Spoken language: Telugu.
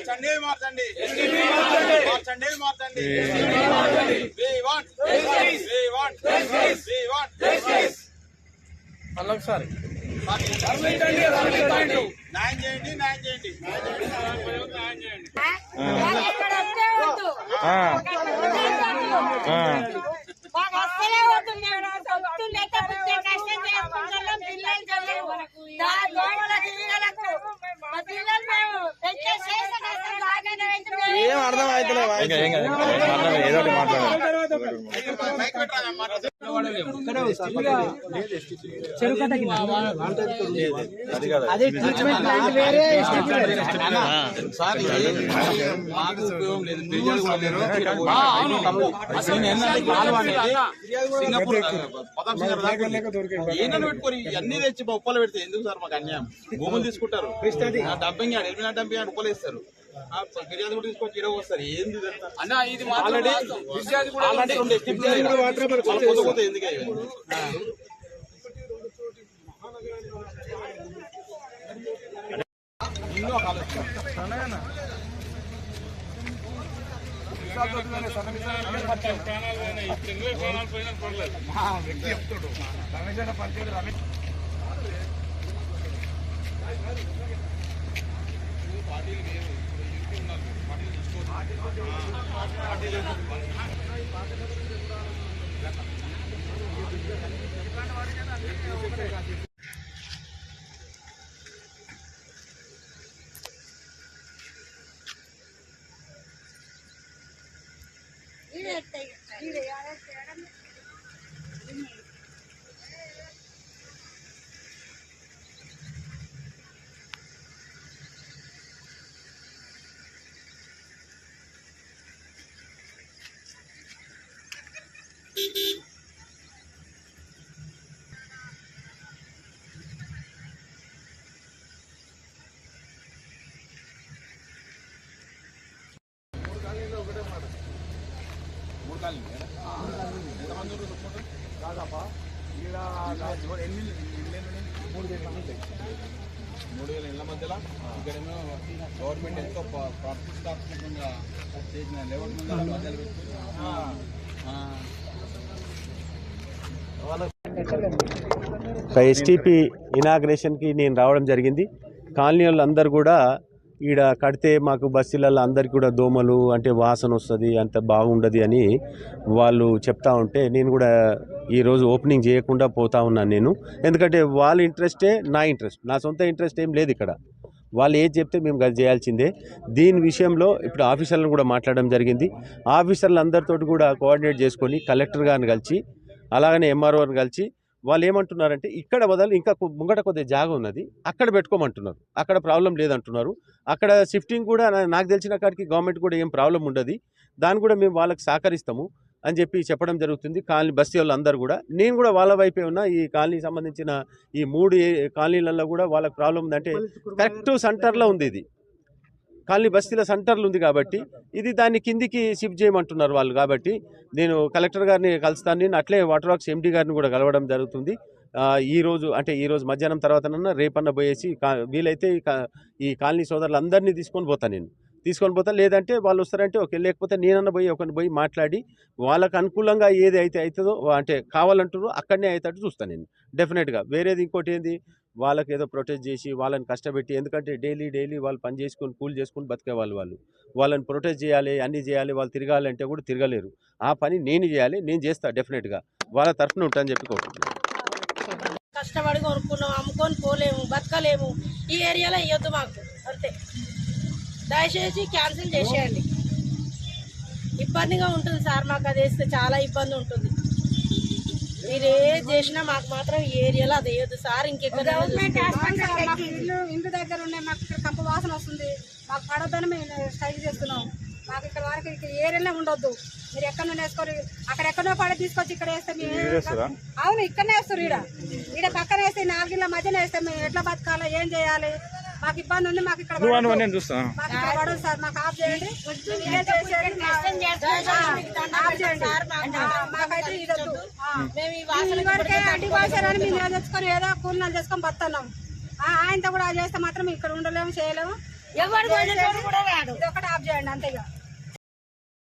మార్చండి మార్చండి? మార్చండి. మార్చండి We want మళ్ళొకసారి న్యాయం చేయండి న్యాయం చేయండి. సింగపూర్ పదం అన్ని తెచ్చి ఉప్పలు పెడితే ఎందుకు సార్ మాకు అన్యాయం భూములు తీసుకుంటారు ఆ డంపింగ్ యార్డ్ ఎలిమినా డంపింగ్ యార్డ్ ఉప్పలు ఫిర్యాదు కూడా తీసుకొచ్చి ఇడవ వస్తారు ఏంది? ఆల్రెడీ ఆల్రెడీ కొత్త ఎందుకు? ఎన్నో ఆలోచన ఈడే இருக்கு మూడు వేల ఇళ్ళ మధ్యలో ఇక్కడేమో గవర్నమెంట్ ఎంతో ప్రతిష్టాత్మకంగా చేసిన లేవర్ ముందర మధ్యలో ఒక ఎస్టీపీ ఇనాగ్రేషన్కి నేను రావడం జరిగింది కాలనీ వాళ్ళందరూ కూడా ఈడ కడితే మాకు బస్సులలో అందరికి కూడా దోమలు అంటే వాసన వస్తుంది అంత బాగుండదు అని వాళ్ళు చెప్తా ఉంటే నేను కూడా ఈరోజు ఓపెనింగ్ చేయకుండా పోతా ఉన్నాను నేను. ఎందుకంటే వాళ్ళ ఇంట్రెస్టే నా ఇంట్రెస్ట్. నా సొంత ఇంట్రెస్ట్ ఏం లేదు ఇక్కడ. వాళ్ళు ఏది చెప్తే మేము అది చేయాల్సిందే. దీని విషయంలో ఇప్పుడు ఆఫీసర్లను కూడా మాట్లాడడం జరిగింది. ఆఫీసర్లు అందరితో కూడా కోఆర్డినేట్ చేసుకొని కలెక్టర్ గారిని కలిసి అలాగనే ఎంఆర్ఓని కలిసి వాళ్ళు ఏమంటున్నారంటే ఇక్కడ బదులు ఇంకా ముంగట కొద్దిగా జాగా ఉన్నది అక్కడ పెట్టుకోమంటున్నారు. అక్కడ ప్రాబ్లం లేదంటున్నారు. అక్కడ షిఫ్టింగ్ కూడా నాకు తెలిసిన కాడికి గవర్నమెంట్ కూడా ఏం ప్రాబ్లం ఉండదు. దాన్ని కూడా మేము వాళ్ళకి సహకరిస్తాము అని చెప్పి చెప్పడం జరుగుతుంది. కాలనీ బస్తీ వాళ్ళు అందరూ కూడా. నేను కూడా వాళ్ళ వైపే ఉన్న ఈ కాలనీకి సంబంధించిన ఈ మూడు కాలనీలలో కూడా వాళ్ళకి ప్రాబ్లం ఉందంటే కరెక్ట్ సెంటర్లో ఉంది ఇది. కాలనీ బస్తీల సెంటర్లు ఉంది కాబట్టి ఇది దాన్ని కిందికి షిఫ్ట్ చేయమంటున్నారు వాళ్ళు కాబట్టి నేను కలెక్టర్ గారిని కలుస్తాను. నేను అట్లే వాటర్ వర్క్స్ ఎండి గారిని కూడా కలవడం జరుగుతుంది. ఈరోజు ఈ రోజు అంటే ఈ రోజు మధ్యాహ్నం తర్వాతనన్నా రేపన్న పోయేసి వీలైతే ఈ కా- ఈ కాలనీ సోదరులందరినీ తీసుకొని పోతాను నేను. తీసుకొని పోతా లేదంటే వాళ్ళు వస్తారంటే ఓకే లేకపోతే నేనన్న పోయి ఒకరిని పోయి మాట్లాడి వాళ్ళకు అనుకూలంగా ఏది అయితే అవుతుందో అంటే కావాలంటారో అక్కడనే అయ్యేటట్టు చూస్తాను నేను. డెఫినెట్గా వేరేది ఇంకోటి ఏంది? వాళ్ళకి ఏదో ప్రొటెస్ట్ చేసి వాళ్ళని కష్టపెట్టి ఎందుకంటే డైలీ డైలీ వాళ్ళు పని చేసుకొని కూల్ చేసుకొని బతికే వాళ్ళు. వాళ్ళు వాళ్ళని ప్రొటెస్ట్ చేయాలి అన్నీ చేయాలి వాళ్ళు తిరగాలంటే కూడా తిరగలేరు. ఆ పని నేను చేయాలి నేను చేస్తాను డెఫినెట్గా. వాళ్ళ తరఫున ఉంటానని చెప్పి కోరుకుంటున్నాను కష్టపడి కొనుక్కున్నాం అమ్ముకొని పోలేము బతకలేము. ఈ ఏరియాలో ఇవ్వద్దు మాకు అంతే. దయచేసి క్యాన్సిల్ చేసేయండి. ఇబ్బందిగా ఉంటుంది సార్ మాకు అది వేస్తే చాలా ఇబ్బంది ఉంటుంది. మీరు ఏది చేసినా మాకు మాత్రం ఈ ఏరియాలో అది వేయద్దు సార్ ఇంకెక్కడ మాకు ఇల్లు ఇంటి దగ్గర ఉన్నాయి మాకు ఇక్కడ కంప వాసన వస్తుంది. మాకు పడొద్దని మేము స్ట్రైక్ చేస్తున్నాం. మాకు ఇక్కడ వరకు ఇక్కడ ఏరియాలో ఉండొద్దు. మీరు ఎక్కడ నుండి వేసుకొని అక్కడ ఎక్కడో పడ తీసుకొచ్చి ఇక్కడ వేస్తే మేము అవును ఇక్కడనే వేస్తారు ఈడ. ఈడ పక్కన వేస్తే నాలుగిళ్ళ మధ్యన వేస్తే మేము ఎట్లా బతకాలి ఏం చేయాలి? మాకు ఇబ్బంది ఉంది మాకు ఇక్కడ. నేను చూస్తా. మాకు ఇక్కడ పడదు సార్ మాకు ఆఫ్ చేయండి. ఆఫ్ చేయండి. మాకైతే వరకే అడ్డి మేము తెచ్చుకొని ఏదో కూలినాలు చేసుకొని బతున్నాం. ఆయనతో కూడా అది చేస్తే మాత్రం ఇక్కడ ఉండలేము చేయలేము. ఎవరు ఇది ఒకటి ఆఫ్ చేయండి అంతేగా